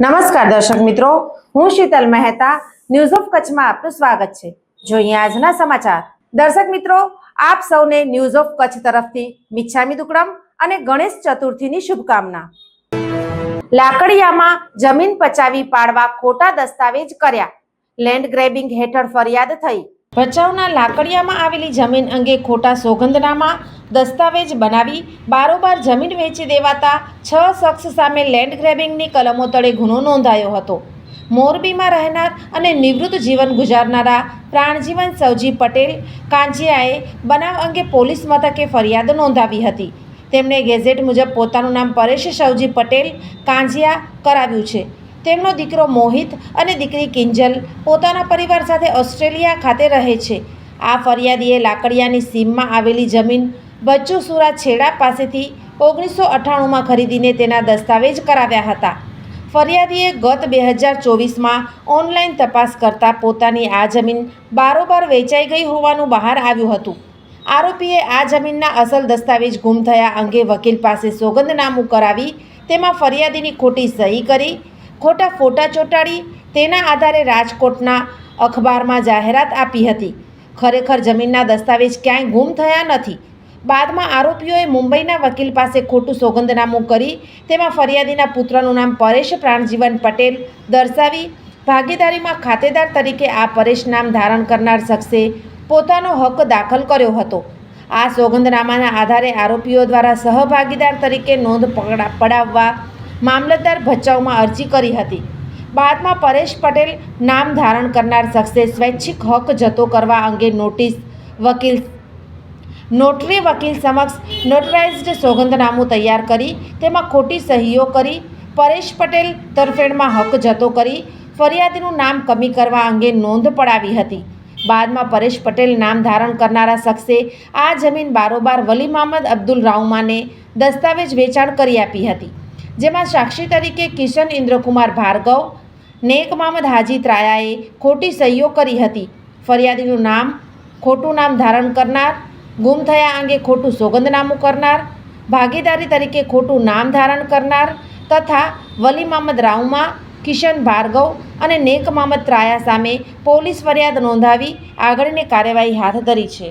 નમસ્કાર દર્શક મિત્રો, હું શીતલ મહેતા ન્યૂઝ ઓફ કચ્છમાં આપનું સ્વાગત છે. જોઈએ આજના સમાચાર. દર્શક મિત્રો, આપ સૌને ન્યૂઝ ઓફ કચ્છ તરફથી મિચ્છામી દુકડમ અને ગણેશ ચતુર્થીની શુભકામના. લાકડિયામાં જમીન પચાવી પાડવા ખોટા દસ્તાવેજ કર્યા. લેન્ડ ગ્રેબિંગ હેઠળ ફરિયાદ થઈ. ભચાઉના લાકડિયામાં આવેલી જમીન અંગે ખોટા સોગંદનામા દસ્તાવેજ બનાવી બારોબાર જમીન વેચી દેવાતા છ શખ્સ સામે લેન્ડ ગ્રેબિંગની કલમો તળે ગુનો નોંધાયો હતો. મોરબીમાં રહેનાર અને નિવૃત્ત જીવન ગુજારનારા પ્રાણજીવન સવજી પટેલ કાંચિયાએ બનાવ અંગે પોલીસ મથકે ફરિયાદ નોંધાવી હતી. તેમણે ગેઝેટ મુજબ પોતાનું નામ પરેશ સવજી પટેલ કાંજિયા કરાવ્યું છે. તેમનો દીકરો મોહિત અને દીકરી કિંજલ પોતાના પરિવાર સાથે ઓસ્ટ્રેલિયા ખાતે રહે છે. આ ફરિયાદીએ લાકડિયાની સીમમાં આવેલી જમીન બચ્ચુસુરા છેડા પાસેથી ઓગણીસો અઠ્ઠાણુંમાં ખરીદીને તેના દસ્તાવેજ કરાવ્યા હતા. ફરિયાદીએ ગત બે હજાર ચોવીસમાં ઓનલાઈન તપાસ કરતાં પોતાની આ જમીન બારોબાર વેચાઈ ગઈ હોવાનું બહાર આવ્યું હતું. આરોપીએ આ જમીનના અસલ દસ્તાવેજ ગુમ થયા અંગે વકીલ પાસે સોગંદનામું કરાવી તેમાં ફરિયાદીની ખોટી સહી કરી ખોટા ફોટા ચોંટાડી તેના આધારે રાજકોટના અખબારમાં જાહેરાત આપી હતી. ખરેખર જમીનના દસ્તાવેજ ક્યાંય ગુમ થયા નથી. બાદમાં આરોપીઓએ મુંબઈના વકીલ પાસે ખોટું સોગંદનામું કરી તેમાં ફરિયાદીના પુત્રનું નામ પરેશ પ્રાણજીવન પટેલ દર્શાવી ભાગીદારીમાં ખાતેદાર તરીકે આ પરેશ નામ ધારણ કરનાર શખ્સે પોતાનો હક દાખલ કર્યો હતો. આ સોગંદનામાના આધારે આરોપીઓ દ્વારા સહભાગીદાર તરીકે નોંધ પડાવવા મામલતદાર ભચાઉમાં અરજી કરી હતી. બાદમાં પરેશ પટેલ નામ ધારણ કરનાર શખ્સે સ્વૈચ્છિક હક જતો કરવા અંગે નોટિસ વકીલ નોટરી વકીલ સમક્ષ નોટરાઇઝ્ડ સોગંદનામું તૈયાર કરી, તેમાં ખોટી સહીઓ કરી, પરેશ પટેલ તરફેણમાં હક જતો કરી, ફરિયાદીનું નામ કમી કરવા અંગે નોંધ પડાવી હતી. બાદમાં પરેશ પટેલ નામ ધારણ કરનારા શખ્સે આ જમીન બારોબાર વલી મહમદ અબ્દુલ રાઉમાને દસ્તાવેજ વેચાણ કરી આપી હતી. જેમાં સાક્ષી તરીકે કિશન ઇન્દ્રકુમાર ભાર્ગવ, નેક મહમદ હાજી ત્રાયાએ ખોટી સહીઓ કરી હતી. ફરિયાદીનું નામ, ખોટું નામ ધારણ કરનાર, ગુમ થયા અંગે ખોટું સોગંદનામું કરનાર, ભાગીદારી તરીકે ખોટું નામ ધારણ કરનાર તથા વલી મહમદ રાઉમા, કિશન ભાર્ગવ અને નેક મહમદ ત્રાયા સામે પોલીસ ફરિયાદ નોંધાવી આગળની કાર્યવાહી હાથ ધરી છે.